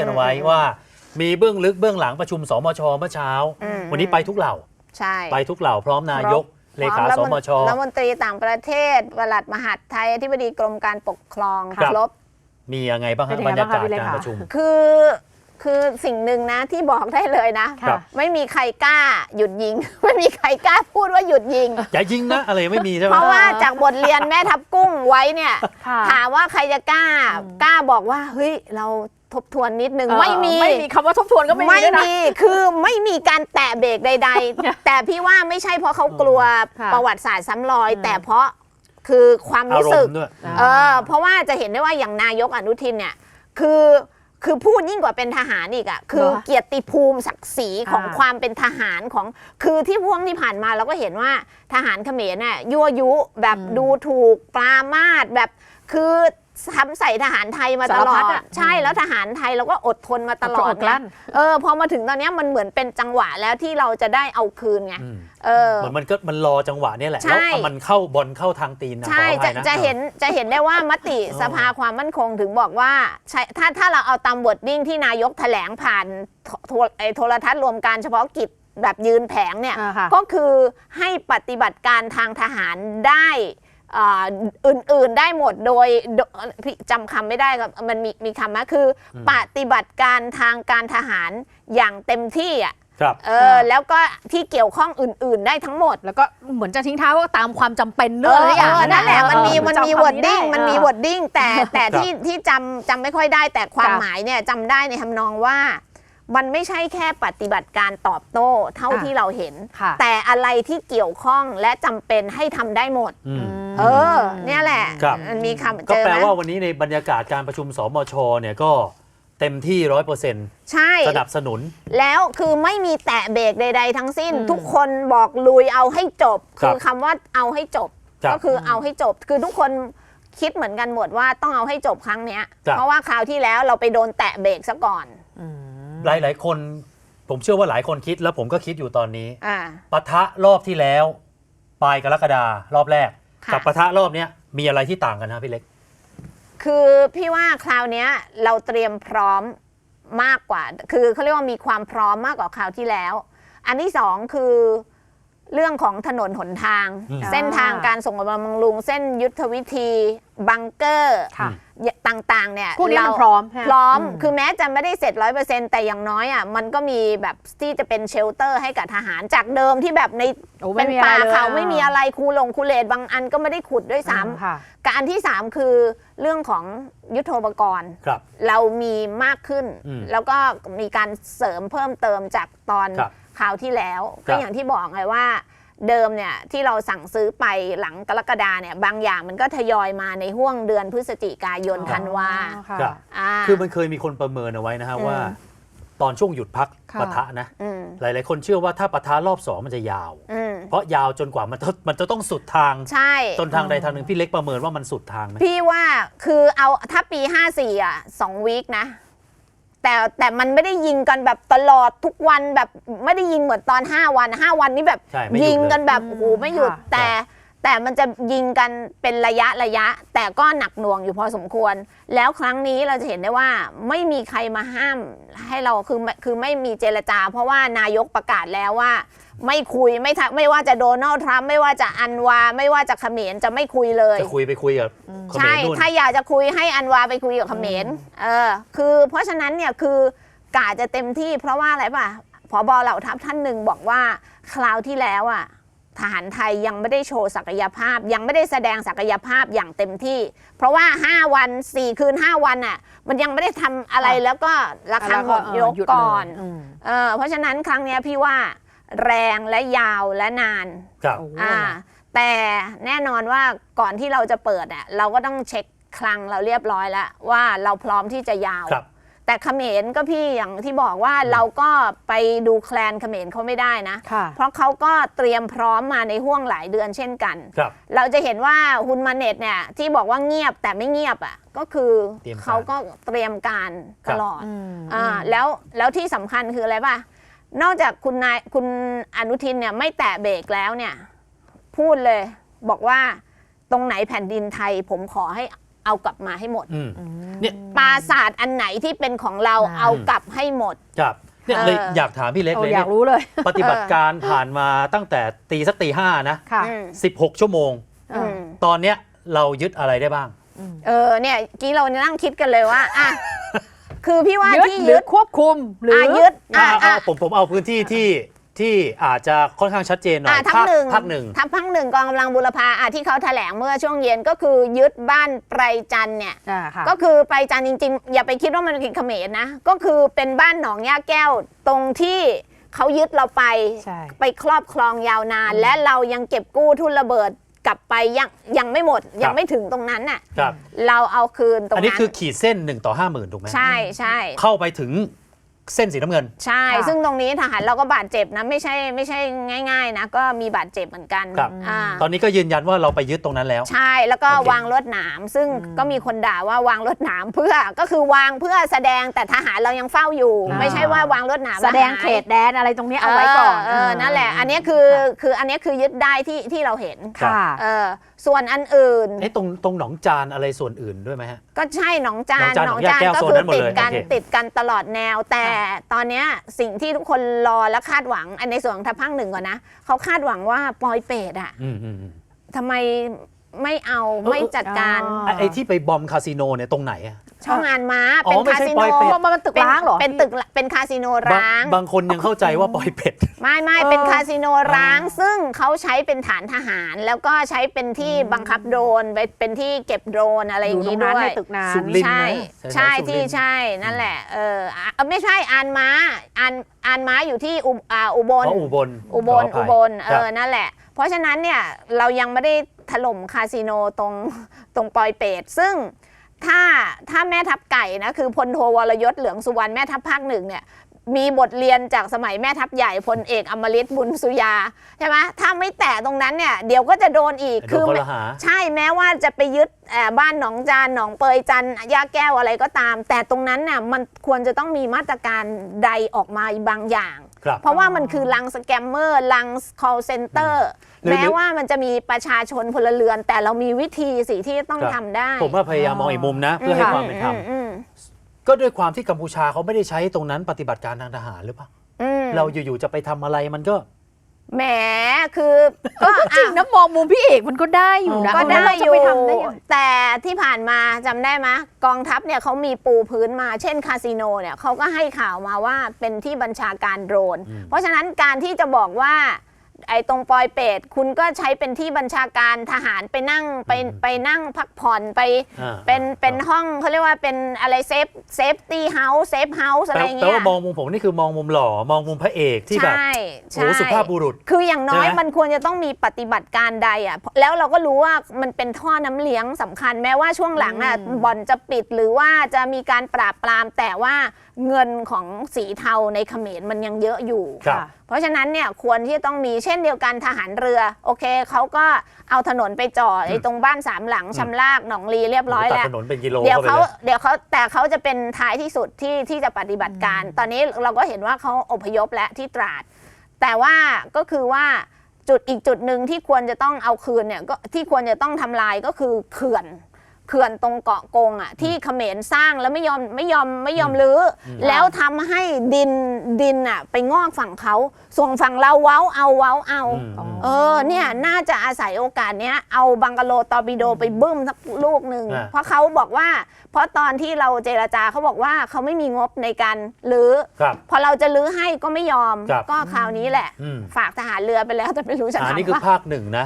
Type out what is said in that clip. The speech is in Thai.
กันไว้ว่า มีเบื้องลึกเบื้องหลังประชุมสมชเมื่อเช้า อืม วันนี้ไปทุกเหล่า ใช่ ไปทุกเหล่าพร้อมนายกเลขาพร้สอมช รัฐมนตรีต่างประเทศปลัดมหาดไทยอธิบดีกรมการปกครองครับครบ มียังไงบ้างฮะเป็นบรยังรไงยากาศบ้างคะพี่เล็กการคะประชุม คือคือสิ่งหนึ่งนะที่บอกได้เลยนะ ครับ ไม่มีใครกล้าหยุดยิง ไม่มีใครกล้าพูดว่าหยุดยิง อย่ายิงนะอะไรไม่มีใช่ไหมเพราะว่าจากบทเรียนแม่ทับกุ้งไว้เนี่ย ค่ะ ถามว่าใครจะกล้าอืมกล้าบอกว่าเฮ้ยเรา ทบทวนนิดนึง เออไม่มี ไม่มีคำว่าทบทวนก็ไม่มีไม่ด้วยนะ มีคือไม่มีการแตะเบรกใด ๆ แต่พี่ว่าไม่ใช่เพราะเขากลัวค่ะประวัติศาสตร์ซ้ำรอยอืมแต่เพราะคือความอารู้รสึมกณ์ด้วย อ่า เออเพราะว่าจะเห็นได้ว่าอย่างนายกอนุทินเนี่ยคือคือพูดยิ่งกว่าเป็นทหารอีกอะคือเหรอเกียรติภูมิศักดิ์ศรีของอ่า ความเป็นทหารของคือที่พ่วงที่ผ่านมาเราก็เห็นว่าทหารเขมรน่ะยั่วยุแบบดูถูกปรามาสแบบคือ ทำใส่ทหารไทยมาตลอสารพัดดอะอะใช่แล้วทหารไทยเราก็อดทนมาตลอดอดกลั้น ไงเออพอมาถึงตอนเนี้ยมันเหมือนเป็นจังหวะแล้วที่เราจะได้เอาคืนไงอืมเออ เหมือนมันก็มันรอจังหวะเนี่ยแหละ ใช่ แล้วเอามันเข้าบอลเข้าทางตีนนะใช่ขออภัจะยนะจะเห็นจะเห็นได้ว่ามติอ๋อสภาความมั่นคงถึงบอกว่าใช่ถ้าถ้าเราเอาตามบทดิ้งที่นายกแถลงผ่านโทโทไอ้โทรทัศน์รวมการเฉพาะกิจแบบยืนแผงเนี่ย อ่าค่ะ ก็คือให้ปฏิบัติการทางทหารได้ อ่าอื่นๆได้หมดโดยโดพี่จำคำไม่ได้ครับมันมีมีคำว่าคือปฏิบัติการทางการทหารอย่างเต็มที่อะครับเออแล้วก็ที่เกี่ยวข้องอื่น ๆ ได้ทั้งหมด แล้วก็เหมือนจะทิ้งท้ายว่าตามความจำเป็นเอเรื่องออะไรอย่างเออนั่นแหละมันมีมันมีจำวอคำร์ดดิ้งไมันมีเออวอร์ดดิ้งแต่แต่ครับที่ที่จำจำไม่ค่อยได้แต่ความค่ะหมายเนี่ยจำได้ในทำนองว่ามันไม่ใช่แค่ปฏิบัติการตอบโต้เท่าค่ะที่เราเห็นค่ะแต่อะไรที่เกี่ยวข้องและจำเป็นให้ทำได้หมดอืม เออ เนี่ยแหละครับ มันมีคำก็เจอแปลไหมว่าวันนี้ในบรรยากาศการประชุมสมชเนี่ยก็เต็มที่ร้อยเปอร์เซ็นต์ใช่ สนับสนุน แล้วคือไม่มีแตะเบรกใด ๆ ทั้งสิ้น อืม ทุกคนบอกลุยเอาให้จบ ครับคือคำว่าเอาให้จบ ครับก็คือเอาให้จบ คือทุกคนคิดเหมือนกันหมดว่าต้องเอาให้จบครั้งเนี้ย ครับ เพราะว่าคราวที่แล้วเราไปโดนแตะเบรกซะก่อน อืม หลายหลายๆ คน ผมเชื่อว่าหลายคนคิดแล้วผมก็คิดอยู่ตอนนี้อ่า ปะทะรอบที่แล้ว ปลายกรกฎารอบแรกค่ะ กับปะทะรอบเนี้ยมีอะไรที่ต่างกันนะพี่เล็ก คือพี่ว่าคราวเนี้ยเราเตรียมพร้อมมากกว่า คือเขาเรียกว่ามีความพร้อมมากกว่าคราวที่แล้ว อันที่สองคือ เรื่องของถนนหนทาง อืม เส้นทางการส่งกำลังบำรุง เส้นยุทธวิธี บังเกอร์ค่ะต่างๆ เนี่ยพวกนี้มันเา พร้อมใช่ไหมพร้อมอืมคือแม้จะไม่ได้เสร็จร้อยเปอร์เซ็นต์แต่อย่างน้อยอะ มันก็มีแบบที่จะเป็นเชลเตอร์ให้กับทหารจากเดิมที่แบบในโอ้เป็ไม่นมีอะไรป่าเลยเขาไม่มีอะไรคูหลงคูเลดบางอันก็ไม่ได้ขุดด้วยซ้อืมค่ะำการที่สามคือเรื่องของยุทโธปกรณ์ ครับ เรามีมากขึ้น อืมแล้วก็มีการเสริมเพิ่มเติมจากตอนครับ คราวที่แล้วครัก็บอย่างที่บอกไงว่าเดิมเนี่ยที่เราสั่งซื้อไปหลังกรกฎาเนี่ยบางอย่างมันก็ทยอยมาในห่วงเดือนพฤศจิกายนอ๋อธันวาค่ะครับอ่าคือมันเคยมีคนประเมินเอาไว้นะฮะอืมว่า ตอนช่วงหยุดพักค่ะปะทะนะอืมหลาย ๆ คนเชื่อว่าถ้าปะทะรอบสองมันจะยาวอืมเพราะยาวจนกว่ามันจะมันจะต้องสุดทางใช่จนทางใดทางหนึ่งพี่เล็กประเมินว่ามันสุดทางไหมพี่ว่าคือเอาถ้าปี 54 อะสองวีคนะ แต่แต่มันไม่ได้ยิงกันแบบตลอดทุกวันแบบไม่ได้ยิงเหมือนตอน 5 วัน 5 วันนี้แบบใช่ไม่หยุดยิงเลยกันแบบอืมโอ้โหไม่หยุดค่ะ แต่ แต่มันจะยิงกันเป็นระยะระยะ แต่ก็หนักหน่วงอยู่พอสมควร แล้วครั้งนี้เราจะเห็นได้ว่าไม่มีใครมาห้ามให้เราคือคือไม่มีเจรจา เพราะว่านายกประกาศแล้วว่า ไม่คุยไม่ทักไม่ว่าจะโดนัลด์ทรัมป์ไม่ว่าจะอันวา ไม่ว่าจะเขมรจะไม่คุยเลย จะคุยไปคุยกับเขมใช่รนู่นถ้าอยากจะคุยให้อันวาไปคุยกับเขมรเออคือเพราะฉะนั้นเนี่ยคือกาจะเต็มที่เพราะว่าอะไรป่ะพอบอเหล่าทัพท่านหนึ่งบอกว่าคราวที่แล้วอะ ทหารไทยยังไม่ได้โชว์ศักยภาพ ยังไม่ได้แสดงศักยภาพอย่างเต็มที่ เพราะว่า 5 วัน 4 คืน 5 วันอะมันยังไม่ได้ทำอะไรค่ะแล้วก็ระฆังหมดแล้วยกเหยุดก่อนเลยมเออเพราะฉะนั้นครั้งเนี้ยพี่ว่าแรงและยาวและนานครับโอ้โหอ่าแต่แน่นอนว่าก่อนที่เราจะเปิดอะเราก็ต้องเช็คคลังเราเรียบร้อยแล้วว่าเราพร้อมที่จะยาวครับ แต่เขมรก็พี่อย่างที่บอกว่าเราก็ไปดูแคลนเขมรเขาไม่ได้นะ ค่ะ เพราะเขาก็เตรียมพร้อมมาในห่วงหลายเดือนเช่นกัน ครับ เราจะเห็นว่าฮุนมาเน็ตเนี่ยที่บอกว่าเงียบแต่ไม่เงียบอะก็คือเตรียมการ เขาก็เตรียมการครัตบลอดอืมอ่าแล้วแล้วที่สำคัญคืออะไรป่ะ นอกจากคุณนายคุณอนุทินเนี่ยไม่แตะเบรกแล้วเนี่ย พูดเลย บอกว่าตรงไหนแผ่นดินไทย ผมขอให้ เอากลับมาให้หมดอืมเนี่ยปราสาทอันไหนที่เป็นของเราอ่าเอากลับให้หมด ครับเนี่ยเออเลยอยากถามพี่เล็กโอ้เลยอยากเนี่ยรู้เลย ปฏิบัติการผ่านมาตั้งแต่ตีสักตีห้านะค่ะ อืม16 ชั่วโมง อืมตอนเนี้ยเรายึดอะไรได้บ้าง เออเนี่ยกี้เรานั่งคิดกันเลยว่าอะคือพี่ว่ายึดที่หรืยึอดควบคุมหรืออะอยึดอะอ่าอะเอาผมผมเอาพื้นที่ที่ ที่อาจจะค่อนข้างชัดเจนหน่ออะยทัพภาคหนึ่งภาคหนึ่ง ทัพภาคหนึ่งกองกำลังบุรพาอะที่เขาแถลงเมื่อช่วงเย็นก็คือยึดบ้านไพรจันทร์เนี่ย อ่าค่ะ ก็คือไปจันทร์จริงๆ อย่าไปคิดว่ามันเป็นเขมรนะ ก็คือเป็นบ้านหนองย่าแก้วตรงที่เขายึดเราไป ใช่ ไปครอบครองยาวนาน และเรายังเก็บกู้ทุนระเบิดกลับไปยังยังไม่หมดยังไม่ถึงตรงนั้นน่ะครับ เราเอาคืนตรงอันนั้นนี้คือขีดเส้น 1 ต่อ 5 0,000ถูกไหมใช่ใช่เข้าไปถึง เส้นสีน้ำเงิน ใช่ ค่ะซึ่งตรงนี้ทหารเราก็บาดเจ็บนะ ไม่ใช่ไม่ใช่ง่าย ๆ นะ ก็มีบาดเจ็บเหมือนกันครับ อ่าตอนนี้ก็ยืนยันว่าเราไปยึดตรงนั้นแล้ว ใช่แล้วก็โอเควางรถหนาม ซึ่งก็มีคนด่าว่าวางรถหนามเพื่อก็คือวางเพื่อแสดงแต่ทหารเรายังเฝ้าอยู่ อ่า ไม่ใช่ว่าวางรถหนามแสดงล้วหายเขตแดนอะไรตรงนี้เอาไว้ก่อนเออนั่นแหละ อันนี้คือคืออันนี้คือยึดได้ที่ที่เราเห็นครับค่ะ เออส่วนอันอื่น ไอ้ตรงตรงหนองจานอะไรส่วนอื่นด้วยไหมฮะ ก็ใช่หนองจานหนองจานหนองย่าแก้วก็โซนคืนั้นหมดติเลดยกันโอเคติดกันตลอดแนว แต่ตอนเนี้ยสิ่งที่ทุกคนรอและคาดหวัง อันในส่วนของทัพภาคหนึ่งก่อนนะเขาคาดหวังว่าปอยเปรตอะอืมอืมอืมทำไมไม่เอาไม่จัดการอ๋อไอ้ไอ้ที่ไปบอมคาสิโนเนี่ยตรงไหนอะ ช่องงานม้าอ๋อเป็นไม่คาใช่สิปโนอยเปรตเพราะมันเป็นตึกเป็นร้างเหรอ เป็นตึกเป็นคาสิโนบางร้าง บางคนยังเข้าใจว่าปล่อยเป็ด ไม่ไม่เออเป็นคาสิโนร้าง ซึ่งเขาใช้เป็นฐานทหาร แล้วก็ใช้เป็นที่บังคับโดรนไปเป็นที่เก็บโดรนอะไรอย่างยู่นี้ตรงด้นั้นวในยตึกนั้น สุรินทร์ใช่นะใช่แถวๆสุริที่นทร์ใช่นั่นแหละ เอออะเออไม่ใช่อานม้าอานอานม้าอยู่ที่อุบอ่าอุบล อ๋ออุบลอุบลขภัอุยบลเอครับอนั่นแหละ เพราะฉะนั้นเนี่ยเรายังไม่ได้ถล่มคาสิโนตรงตรงปอยเปรตซึ่ง ถ้าถ้าแม่ทัพไก่นะคือพลโทวรยศเหลืองสุวรรณแม่ทัพภาคหนึ่งเนี่ยมีบทเรียนจากสมัยแม่ทัพใหญ่พลเอกอมฤตบุญสุยาใช่ไหมถ้าไม่แตะตรงนั้นเนี่ยเดี๋ยวก็จะโดนอีกโดนข้อละหาใช่แม้ว่าจะไปยึดเอ่อบ้านหนองจานหนองเปยจันย่าแก้วอะไรก็ตาม แต่ตรงนั้นน่ะมันควรจะต้องมีมาตรการใดออกมาบางอย่าง ครับเพราะว่ามันคือลังสแกมเมอร์ลัง call center หรือ แม้ว่ามันจะมีประชาชนพลเรือน แต่เรามีวิธีสิที่ต้องครับทำได้ผมว่าพยายามมองอีกมุมนะ เพื่อให้ค่ะความเป็นธรรมอือืมก็ด้วยความที่กัมพูชาเขาไม่ได้ใช้ตรงนั้นปฏิบัติการทางทหารหรือเปล่า อืม เราอยู่ๆจะไปทำอะไรมันก็ แหมคือก็จริงอะนะมองมุมพี่เอกมันก็ได้อยู่นะก็ได้แล้วเราอจะยู่ไปทำได้ยังไงแต่ที่ผ่านมาจำได้ไหมกองทัพเนี่ยเขามีปูพื้นมาเช่นคาสิโนเนี่ยเขาก็ให้ข่าวมาว่าเป็นที่บัญชาการโดรนอืมเพราะฉะนั้นการที่จะบอกว่า ไอ้ตรงปอยเปรตคุณก็ใช้เป็นที่บัญชาการทหารไปนั่งไปไปนั่งพักผ่อนไปอ่าเป็นเป็นอ่าห้องเขาเรียกว่าเป็นอะไรเซฟเซฟตี้เฮาส์เซฟเฮาส์อะไรแต่อย่างแต่เงี้ยว่ามองมุมผมนี่คือมองมุมหล่อมองมุมพระเอกที่แบบใช่โหใช่สุภาพบุรุษ คืออย่างน้อยใช่ไหมมันควรจะต้องมีปฏิบัติการใดอะ แล้วเราก็รู้ว่ามันเป็นท่อน้ำเลี้ยงสำคัญ แม้ว่าช่วงหลังอะอืมบ่อนจะปิดหรือว่าจะมีการปราบปรามแต่ว่า เงินของสีเทาในเขมรมันยังเยอะอยู่ ครับ เพราะฉะนั้นเนี่ยควรที่จะต้องมีเช่นเดียวกันทหารเรือ โอเคเขาก็เอาถนนไปจอดไอ้ตรงบ้านสามหลังชำลากหนองลีเรียบร้อยตัดแล้ว ถนนเป็นกิโลเดี๋ยวเข้าไปเขาเลย เดี๋ยวเขาแต่เขาจะเป็นท้ายที่สุดที่ที่จะปฏิบัติการ ตอนนี้เราก็เห็นว่าเขาอพยพและที่ตราด แต่ว่าก็คือว่าจุดอีกจุดหนึ่งที่ควรจะต้องเอาคืนเนี่ยก็ที่ควรจะต้องทำลายก็คือเขื่อน เขื่อนตรงเกาะกงอะที่เขมรสร้างแล้วไม่ยอมไม่ยอมไม่ยอมรื้ออแล้วทำให้ดินดินอะไปงอกฝั่งเขาส่วนฝั่งเราเว้าเอาเว้าเอาอืมอืม เออเนี่ยน่าจะอาศัยโอกาสเนี้ยเอาบังกะโลตอร์ปิโดไปบึ้มสักลูกหนึ่งอ่าเพราะเขาบอกว่า เพราะตอนที่เราเจรจาเขาบอกว่าเขาไม่มีงบในการรื้อ ครับ พอเราจะรื้อให้ก็ไม่ยอม ครับก็คราวนี้แหละ อืม ฝากทหารเรือไปแล้วแต่ไม่รู้จะอ่าทำนี่คือปะภาคหนึ่งนะ